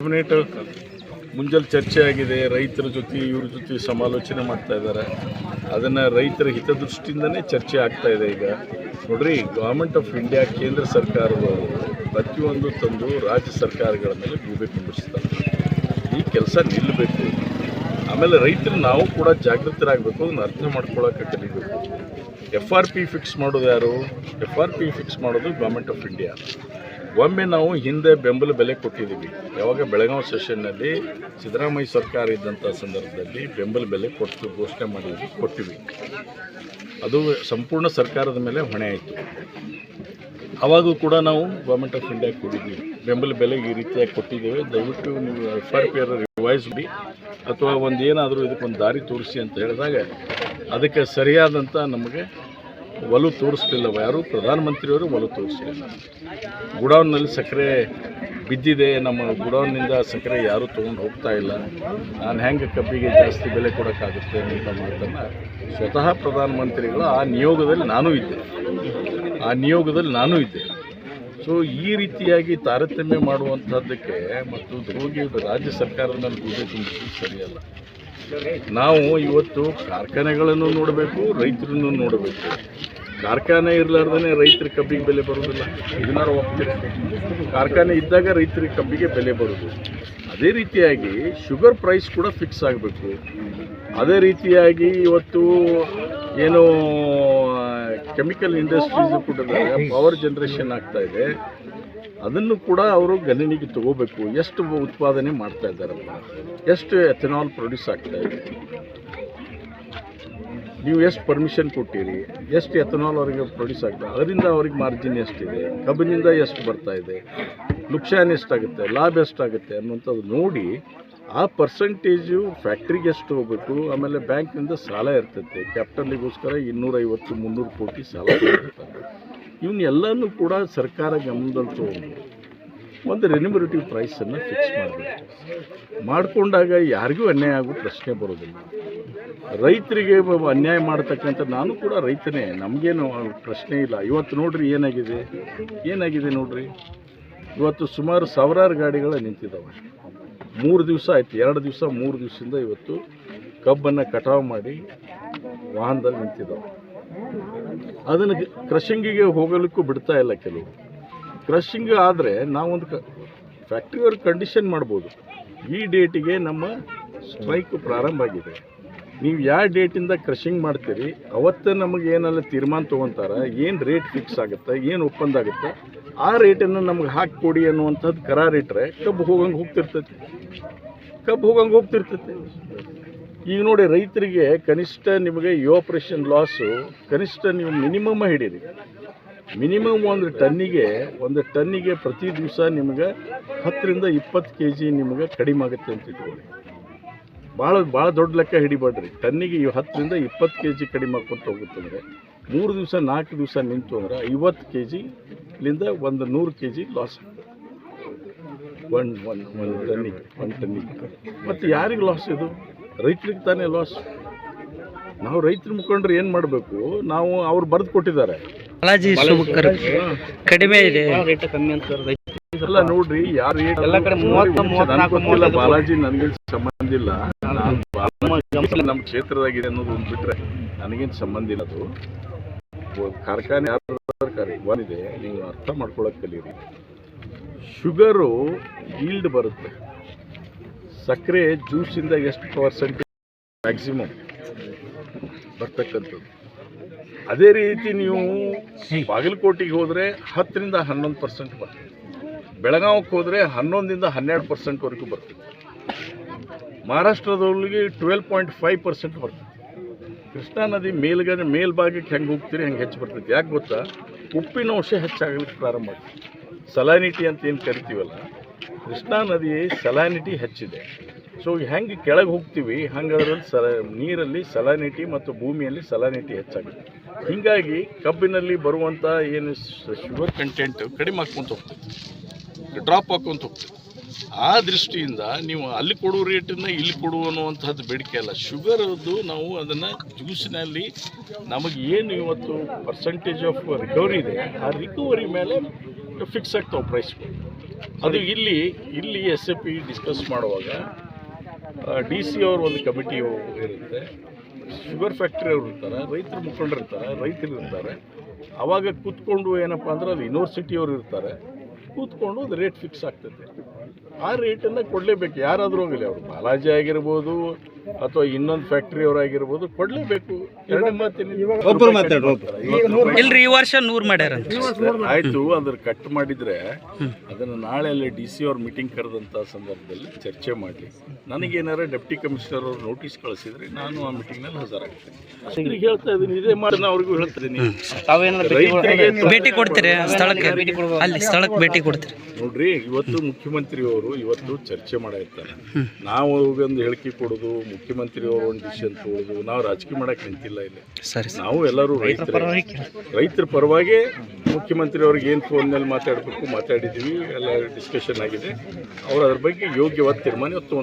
Cabinet ಮುಂಜಾನೆ ಚರ್ಚೆ ಆಗಿದೆ ರೈತರ ಜೊತೆ, ಇವ್ರ ಜೊತೆ ಸಮಾಲೋಚನೆ ಮಾಡ್ತಾ ಇದ್ದಾರೆ. ಅದನ್ನು ರೈತರ ಹಿತದೃಷ್ಟಿಯಿಂದನೇ ಚರ್ಚೆ ಆಗ್ತಾ ಇದೆ ಈಗ. ನೋಡ್ರಿ ಗೌರ್ಮೆಂಟ್ ಆಫ್ ಇಂಡಿಯಾ ಕೇಂದ್ರ ಸರ್ಕಾರದವರು ಪ್ರತಿಯೊಂದು ತಂದು ರಾಜ್ಯ ಸರ್ಕಾರಗಳ ಮೇಲೆ ಗೂಬೆ ಕುಂಬಿಸ್ತಾರೆ ಈ ಕೆಲಸ ನಿಲ್ಲಬೇಕು ಆಮೇಲೆ ರೈತರು ನಾವು ಕೂಡ ಜಾಗೃತರಾಗಬೇಕು ಅದನ್ನು ಅರ್ಥ ಮಾಡ್ಕೊಳ್ಳೋಕೆ ಕಲಿಬೇಕು. ಎಫ್ ಆರ್ ಪಿ ಫಿಕ್ಸ್ ಮಾಡೋದು ಯಾರು? ಎಫ್ ಆರ್ ಪಿ ಫಿಕ್ಸ್ ಮಾಡೋದು ಗೌರ್ಮೆಂಟ್ ಆಫ್ ಇಂಡಿಯಾ ಒಮ್ಮೆ ನಾವು ಹಿಂದೆ ಬೆಂಬಲ ಬೆಲೆ ಕೊಟ್ಟಿದ್ದೀವಿ. ಯಾವಾಗ ಬೆಳಗಾವಿ ಸೆಷನ್ನಲ್ಲಿ ಸಿದ್ದರಾಮಯ್ಯ ಸರ್ಕಾರ ಇದ್ದಂಥ ಸಂದರ್ಭದಲ್ಲಿ ಬೆಂಬಲ ಬೆಲೆ ಕೊಟ್ಟು ಘೋಷಣೆ ಮಾಡಿದ್ವಿ ಕೊಟ್ಟಿವಿ. ಅದು ಸಂಪೂರ್ಣ ಸರ್ಕಾರದ ಮೇಲೆ ಹೊಣೆ ಆಯಿತು. ಅವಾಗೂ ಕೂಡ ನಾವು ಗೌರ್ಮೆಂಟ್ ಆಫ್ ಇಂಡಿಯಾ ಕೊಟ್ಟಿದ್ದೀವಿ. ಬೆಂಬಲ ಬೆಲೆ ಈ ರೀತಿಯಾಗಿ ಕೊಟ್ಟಿದ್ದೇವೆ. ದಯವಿಟ್ಟು ನೀವು F R P R revise B ಅಥವಾ ಒಂದು ಏನಾದರೂ ಇದಕ್ಕೊಂದು ದಾರಿ ತೋರಿಸಿ ಅಂತ ಹೇಳಿದಾಗ ಅದಕ್ಕೆ ಸರಿಯಾದಂಥ ನಮಗೆ ಒಲು ತೋರಿಸ್ಲಿಲ್ಲ ಯಾರು? ಪ್ರಧಾನಮಂತ್ರಿಯವರು ಒಲು ತೋರಿಸಲಿಲ್ಲ. ಗುಡೌನ್ನಲ್ಲಿ ಸಕ್ಕರೆ ಬಿದ್ದಿದೆ. ನಮ್ಮ ಗುಡೌನ್ನಿಂದ ಸಕ್ಕರೆ ಯಾರೂ ತೊಗೊಂಡು ಹೋಗ್ತಾ ಇಲ್ಲ. ನಾನು ಹೆಂಗೆ ಕಬ್ಬಿಗೆ ಜಾಸ್ತಿ ಬೆಲೆ ಕೊಡೋಕ್ಕಾಗುತ್ತೆ ಅಂತ ಮಾತನ್ನು ಸ್ವತಃ ಪ್ರಧಾನಮಂತ್ರಿಗಳು ಆ ನಿಯೋಗದಲ್ಲಿ ನಾನೂ ಇದ್ದೆ. ಆ ನಿಯೋಗದಲ್ಲಿ ನಾನೂ ಇದ್ದೆ. ಸೊ ಈ ರೀತಿಯಾಗಿ ತಾರತಮ್ಯ ಮಾಡುವಂಥದ್ದಕ್ಕೆ ಮತ್ತು ಹೋಗಿ ರಾಜ್ಯ ಸರ್ಕಾರದ ಮೇಲೆ ಗುಡ್ಡೆ ಸರಿಯಲ್ಲ. ನಾವು ಇವತ್ತು ಕಾರ್ಖಾನೆಗಳನ್ನು ನೋಡಬೇಕು, ರೈತರನ್ನು ನೋಡಬೇಕು. ಕಾರ್ಖಾನೆ ಇರಲಾರ್ದೇ ರೈತರ ಕಬ್ಬಿಗೆ ಬೆಲೆ ಬರೋದಿಲ್ಲ ಇದನ್ನಾರು ಒಪ್ತೀರಿ ಕಾರ್ಖಾನೆ ಇದ್ದಾಗ ರೈತರಿಗೆ ಕಬ್ಬಿಗೆ ಬೆಲೆ ಬರೋದು ಅದೇ ರೀತಿಯಾಗಿ ಶುಗರ್ ಪ್ರೈಸ್ ಕೂಡ ಫಿಕ್ಸ್ ಆಗಬೇಕು. ಅದೇ ರೀತಿಯಾಗಿ ಇವತ್ತು ಏನು ಕೆಮಿಕಲ್ ಇಂಡಸ್ಟ್ರೀಸ್ ಕೂಡ ಪವರ್ ಜನ್ರೇಷನ್ ಆಗ್ತಾ ಇದೆ. ಅದನ್ನು ಕೂಡ ಅವರು ಗಣನೆಗೆ ತಗೋಬೇಕು. ಎಷ್ಟು ಉತ್ಪಾದನೆ ಮಾಡ್ತಾ ಇದ್ದಾರೆ ಎಷ್ಟು ಎಥೆನಾಲ್ ಪ್ರೊಡ್ಯೂಸ್ ಆಗ್ತಾ ಇದೆ? ನೀವು ಎಷ್ಟು ಪರ್ಮಿಷನ್ ಕೊಟ್ಟಿರಿ? ಎಷ್ಟು ಎಥನಾಲ್ ಅವರಿಗೆ ಪ್ರೊಡ್ಯೂಸ್ ಆಗ್ತದೆ ಅದರಿಂದ ಅವ್ರಿಗೆ ಮಾರ್ಜಿನ್ ಎಷ್ಟಿದೆ? ಕಬ್ಬಿನಿಂದ ಎಷ್ಟು ಬರ್ತಾ ಇದೆ? ನುಕ್ಸಾನ್ ಎಷ್ಟಾಗುತ್ತೆ? ಲಾಭ ಎಷ್ಟಾಗುತ್ತೆ ಅನ್ನುವಂಥದ್ದು ನೋಡಿ ಆ ಪರ್ಸೆಂಟೇಜು ಫ್ಯಾಕ್ಟ್ರಿಗೆ ಎಷ್ಟು ಹೋಗ್ಬೇಕು, ಆಮೇಲೆ ಬ್ಯಾಂಕ್ನಿಂದ ಸಾಲ ಇರ್ತೈತೆ. ಕ್ಯಾಪಿಟಲಿಗೋಸ್ಕರ ಇನ್ನೂರೈವತ್ತು, ಮುನ್ನೂರು ಕೋಟಿ ಸಾಲ ಇರ್ತದೆ ಇವನ್ನೆಲ್ಲನೂ ಕೂಡ ಸರ್ಕಾರ ಗಮನದಲ್ಲಿ ತೊಗೊಂಡು ಒಂದು ರೆನ್ಯುಮರೇಟಿವ್ ಪ್ರೈಸನ್ನು ಫಿಕ್ಸ್ ಮಾಡಬೇಕು. ಮಾಡಿಕೊಂಡಾಗ ಯಾರಿಗೂ ಅನ್ಯಾಯ ಆಗೋ ಪ್ರಶ್ನೆ ಬರೋದಿಲ್ಲ. ರೈತರಿಗೆ ಅನ್ಯಾಯ ಮಾಡ್ತಕ್ಕಂಥ ನಾನು ಕೂಡ ರೈತನೇ. ನಮಗೇನು ಪ್ರಶ್ನೆ ಇಲ್ಲ. ಇವತ್ತು ನೋಡ್ರಿ ಏನಾಗಿದೆ? ಏನಾಗಿದೆ ನೋಡ್ರಿ? ಇವತ್ತು ಸುಮಾರು ಸಾವಿರಾರು ಗಾಡಿಗಳು ನಿಂತಿದ್ದಾವೆ ಮೂರು ದಿವಸ ಆಯ್ತು. ಎರಡು ದಿವಸ, ಮೂರು ದಿವಸದಿಂದ ಇವತ್ತು ಕಬ್ಬನ್ನು ಕಟಾವು ಮಾಡಿ ವಾಹನದಲ್ಲಿ ನಿಂತಿದ್ದಾವೆ. ಅದನ್ನು ಕ್ರಷಿಂಗಿಗೆ ಹೋಗಲಿಕ್ಕೂ ಬಿಡ್ತಾ ಇಲ್ಲ ಕೆಲವು ಕ್ರಷಿಂಗ್ ಆದರೆ ನಾವೊಂದು ಕ ಫ್ಯಾಕ್ಟ್ರಿಯವ್ರ ಕಂಡೀಷನ್ ಮಾಡ್ಬೋದು. ಈ ಡೇಟಿಗೆ ನಮ್ಮ ಸ್ಟ್ರೈಕ್ ಪ್ರಾರಂಭ ಆಗಿದೆ. ನೀವು ಯಾವ ಡೇಟಿಂದ ಕ್ರಷಿಂಗ್ ಮಾಡ್ತೀರಿ, ಅವತ್ತೇ ನಮಗೆ ಏನೆಲ್ಲ ತೀರ್ಮಾನ ತೊಗೊತಾರ, ಏನು ರೇಟ್ ಫಿಕ್ಸ್ ಆಗುತ್ತೆ, ಏನು ಒಪ್ಪಂದ ಆಗುತ್ತೆ ಆ ರೇಟನ್ನು ನಮ್ಗೆ ಹಾಕಿಕೊಡಿ ಅನ್ನುವಂಥದ್ದು ಕರಾರಿಟ್ರೆ ಕಬ್ಬು ಹೋಗಂಗೆ ಹೋಗ್ತಿರ್ತೈತಿ. ಕಬ್ಬು ಹೋಗಂಗೆ ಹೋಗ್ತಿರ್ತೈತಿ. ಈಗ ನೋಡಿ ರೈತರಿಗೆ ಕನಿಷ್ಠ ನಿಮಗೆ ಯೋಪರೇಷನ್ ಲಾಸು ಕನಿಷ್ಠ ನೀವು ಮಿನಿಮಮ್ ಹಿಡೀರಿ. ಮಿನಿಮಮ್ ಒಂದು ಟನ್ನಿಗೆ ಒಂದು ಟನ್ನಿಗೆ ಪ್ರತಿ ದಿವಸ ನಿಮಗೆ ಹತ್ತರಿಂದ ಇಪ್ಪತ್ತು ಕೆ ಜಿ ನಿಮಗೆ ಕಡಿಮೆ ಆಗುತ್ತೆ ಅಂತ ಇಟ್ಕೊಳ್ಳಿ. ಭಾಳ ಭಾಳ ದೊಡ್ಡ ಲೆಕ್ಕ ಹಿಡಿಬೇಡ್ರಿ. ಟನ್ನಿಗೆ ಈ ಹತ್ತರಿಂದ ಇಪ್ಪತ್ತು ಕೆ ಜಿ ಕಡಿಮೆ ಆಕ್ಕೊಂತ ಹೋಗುತ್ತಂದ್ರೆ ಮೂರು ದಿವಸ ನಾಲ್ಕು ದಿವಸ ನಿಂತು ಅಂದ್ರೆ ಐವತ್ತು ಕೆ ಜಿಲಿಂದ ಒಂದು ನೂರು K G loss one one ಒಂದು ಟನ್ನಿಗೆ ಒಂದು ಟನ್ನಿಗೆ. ಮತ್ತು ಯಾರಿಗೆ ಲಾಸ್ ಇದು? ರೈತರಿಗೆ ತಾನೇ ಲಾಸ್ ನಾವು ರೈತರು ಮುಖಂಡ್ರೆ ಏನು ಮಾಡಬೇಕು? ನಾವು ಅವ್ರು ಬರೆದು ಕೊಟ್ಟಿದ್ದಾರೆ. ಕಡಿಮೆ ಇದೆ. ಎಲ್ಲ ನೋಡ್ರಿ ಯಾರು ಗೊತ್ತಿಲ್ಲ ಬಾಲಾಜಿ ನನಗೆ ಸಂಬಂಧ ಇಲ್ಲ. ನಮ್ಮ ಕ್ಷೇತ್ರದಾಗಿದೆ ಅನ್ನೋದು ಒಂದು ಬಿಟ್ರೆ ನನಗೇನು ಸಂಬಂಧ ಇಲ್ಲ ಅದು. ಕಾರ್ಖಾನೆ ಒಂದಿದೆ ಬಂದಿದೆ ನೀವು ಅರ್ಥ ಮಾಡ್ಕೊಳಕ್ ಕಲೀರಿ. ಶುಗರು ಈಲ್ಡ್ ಬರುತ್ತೆ. ಸಕ್ಕರೆ ಜ್ಯೂಸಿಂದ ಎಷ್ಟು ಪರ್ಸೆಂಟ್ ಮ್ಯಾಕ್ಸಿಮಮ್ ಬರ್ತಕ್ಕಂಥದ್ದು. ಅದೇ ರೀತಿ ನೀವು ಬಾಗಲಕೋಟೆಗೆ ಹೋದರೆ ಹತ್ತರಿಂದ ಹನ್ನೊಂದು ಪರ್ಸೆಂಟ್ ಬರ್ತದೆ. ಬೆಳಗಾವಿಗೆ ಹೋದರೆ ಹನ್ನೊಂದರಿಂದ ಹನ್ನೆರಡು ಪರ್ಸೆಂಟ್ವರೆಗೂ ಬರ್ತದೆ. ಮಹಾರಾಷ್ಟ್ರದವ್ರಿಗೆ ಟ್ವೆಲ್ ಪಾಯಿಂಟ್ ಫೈವ್ ಪರ್ಸೆಂಟ್ ಬರ್ತದೆ. ಕೃಷ್ಣಾ ನದಿ ಮೇಲ್ಗಡೆ ಮೇಲ್ಭಾಗಕ್ಕೆ ಹೆಂಗೆ ಹೋಗ್ತೀರಿ, ಹೆಂಗೆ ಹೆಚ್ಚು ಬರ್ತೈತಿ? ಯಾಕೆ ಗೊತ್ತಾ? ಉಪ್ಪಿನ ಅಂಶ ಹೆಚ್ಚಾಗಲಿಕ್ಕೆ ಪ್ರಾರಂಭ ಆಗ್ತದೆ ಸಲಾನಿಟಿ ಅಂತ ಏನು ಕರಿತೀವಲ್ಲ, ಕೃಷ್ಣಾ ನದಿ ಸಲಾನಿಟಿ ಹೆಚ್ಚಿದೆ. ಸೊ ಹೆಂಗೆ ಕೆಳಗೆ ಹೋಗ್ತೀವಿ ಹಂಗೆ ಅದರಲ್ಲಿ ಸಲ, ನೀರಲ್ಲಿ ಸಲಾನಿಟಿ ಮತ್ತು ಭೂಮಿಯಲ್ಲಿ ಸಲಾನಿಟಿ ಹೆಚ್ಚಾಗುತ್ತೆ. ಹೀಗಾಗಿ ಕಬ್ಬಿನಲ್ಲಿ ಬರುವಂಥ ಏನು ಶುಗರ್ ಕಂಟೆಂಟ್ ಕಡಿಮೆ ಹಾಕ್ಕೊಂತ ಹೋಗ್ತೈತಿ. ಡ್ರಾಪ್ ಹಾಕ್ಕೊಂತ ಹೋಗ್ತದೆ ಆ ದೃಷ್ಟಿಯಿಂದ ನೀವು ಅಲ್ಲಿ ಕೊಡುವ ರೇಟನ್ನು ಇಲ್ಲಿ ಕೊಡುವ ಅನ್ನುವಂಥದ್ದು ಬೇಡಿಕೆ ಅಲ್ಲ. ಶುಗರದ್ದು ನಾವು ಅದನ್ನು ಜ್ಯೂಸಿನಲ್ಲಿ ನಮಗೆ ಏನು ಇವತ್ತು ಪರ್ಸೆಂಟೇಜ್ ಆಫ್ ರಿಕವರಿ ಇದೆ, ಆ ರಿಕವರಿ ಮೇಲೆ ಫಿಕ್ಸ್ ಆಗ್ತಾವೆ ಪ್ರೈಸ್ ಅದು ಇಲ್ಲಿ ಇಲ್ಲಿ ಎಸ್ ಎ ಪಿ ಡಿಸ್ಕಸ್ ಮಾಡುವಾಗ ಡಿ ಸಿ ಅವ್ರ ಒಂದು ಕಮಿಟಿ ಇರುತ್ತೆ. ಶುಗರ್ ಫ್ಯಾಕ್ಟ್ರಿ ಅವರು ಇರ್ತಾರೆ, ರೈತರು ಮುಖಂಡರು ಇರ್ತಾರೆ, ರೈತರು ಇರ್ತಾರೆ. ಅವಾಗ ಕೂತ್ಕೊಂಡು ಏನಪ್ಪ ಅಂದ್ರೆ ಅಲ್ಲಿ ಯೂನಿವರ್ಸಿಟಿಯವರು ಇರ್ತಾರೆ. ಕೂತ್ಕೊಂಡು ಅದು ರೇಟ್ ಫಿಕ್ಸ್ ಆಗ್ತದೆ. ಆ ರೇಟನ್ನು ಕೊಡಲೇಬೇಕು. ಯಾರಾದರೂ ಹೋಗಲಿ ಅವರು ಬಾಲಾಜಿ ಆಗಿರ್ಬೋದು ಅಥವಾ ಇನ್ನೊಂದು ಫ್ಯಾಕ್ಟ್ರಿ ಅವರಾಗಿರ್ಬೋದು ಕೊಡಲೇಬೇಕು. ಎರಡನೇ ಇಲ್ರಿ ಈ ವರ್ಷ ನೂರ್ ಮಾಡ್ಯಾರ ಆಯ್ತು ಅಂದ್ರೆ ಕಟ್ ಮಾಡಿದ್ರೆ ಅದನ್ನ ನಾಳೆ ಅಲ್ಲಿ ಡಿ ಸಿ ಅವ್ರ ಮೀಟಿಂಗ್ ಕರೆದಂತ ಸಂದರ್ಭದಲ್ಲಿ ಚರ್ಚೆ ಮಾಡಲಿ. ನನಗೇನಾರ ಡೆಪ್ಟಿ ಕಮಿಷನರ್ ಅವರು ನೋಟಿಸ್ ಕಳಿಸಿದ್ರೆ ನಾನು ಆ ಮೀಟಿಂಗ್ನಲ್ಲಿ ಹಾಜರಾಗ್ತೇನೆ. ಹೇಳ್ತಾ ಇದ್ದೀನಿ ಇದೇ ಮಾತನ್ನ ಅವ್ರಿಗೂ ಹೇಳ್ತೀನಿ. ಭೇಟಿ ಕೊಡ್ತೀರಿ? ಸ್ಥಳಕ್ಕೆ ಅಲ್ಲಿ ಸ್ಥಳಕ್ಕೆ ಭೇಟಿ ಕೊಡ್ತೀರಿ? ನೋಡ್ರಿ ಇವತ್ತು ಮುಖ್ಯಮಂತ್ರಿಯವರು ಇವತ್ತು ಚರ್ಚೆ ಮಾಡಿರ್ತಾರೆ ನಾವು ಒಂದು ಹೇಳಿಕೆ ಕೊಡೋದು ಮುಖ್ಯಮಂತ್ರಿ ಅವರು ಒಂದು ಡಿಸಿಷನ್ ತಗೊಳ್ಳೋದು ನಾವು ರಾಜಕೀಯ ಮಾಡಕ್ಕೆ ನಿಂತಿಲ್ಲ ಇಲ್ಲಿ. ಸರಿ ನಾವು ಎಲ್ಲರೂ ರೈತರ ರೈತರ. ಪರವಾಗಿ ಮುಖ್ಯಮಂತ್ರಿ ಅವ್ರಿಗೆ ಏನು ಫೋನ್ನಲ್ಲಿ ಮಾತಾಡಬೇಕು ಮಾತಾಡಿದ್ದೀವಿ ಎಲ್ಲ ಡಿಸ್ಕಷನ್ ಆಗಿದೆ. ಅವರು ಅದ್ರ ಬಗ್ಗೆ ಯೋಗ್ಯವಾದ ತೀರ್ಮಾನ ಇವತ್ತು